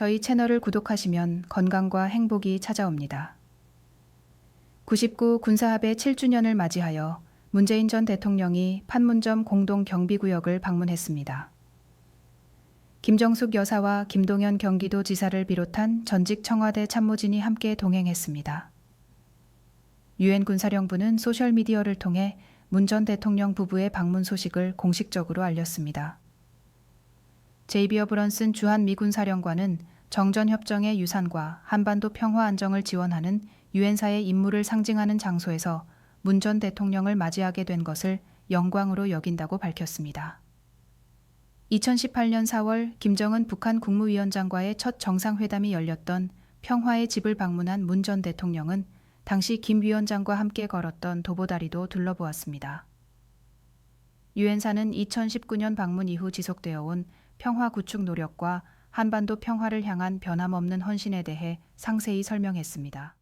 저희 채널을 구독하시면 건강과 행복이 찾아옵니다. 99 군사합의 7주년을 맞이하여 문재인 전 대통령이 판문점 공동 경비구역을 방문했습니다. 김정숙 여사와 김동연 경기도 지사를 비롯한 전직 청와대 참모진이 함께 동행했습니다. 유엔 군사령부는 소셜미디어를 통해 문 전 대통령 부부의 방문 소식을 공식적으로 알렸습니다. 제이비어 브런슨 주한 미군 사령관은 정전협정의 유산과 한반도 평화 안정을 지원하는 유엔사의 임무를 상징하는 장소에서 문 전 대통령을 맞이하게 된 것을 영광으로 여긴다고 밝혔습니다. 2018년 4월 김정은 북한 국무위원장과의 첫 정상회담이 열렸던 평화의 집을 방문한 문 전 대통령은 당시 김 위원장과 함께 걸었던 도보다리도 둘러보았습니다. 유엔사는 2019년 방문 이후 지속되어 온 평화 구축 노력과 한반도 평화를 향한 변함없는 헌신에 대해 상세히 설명했습니다.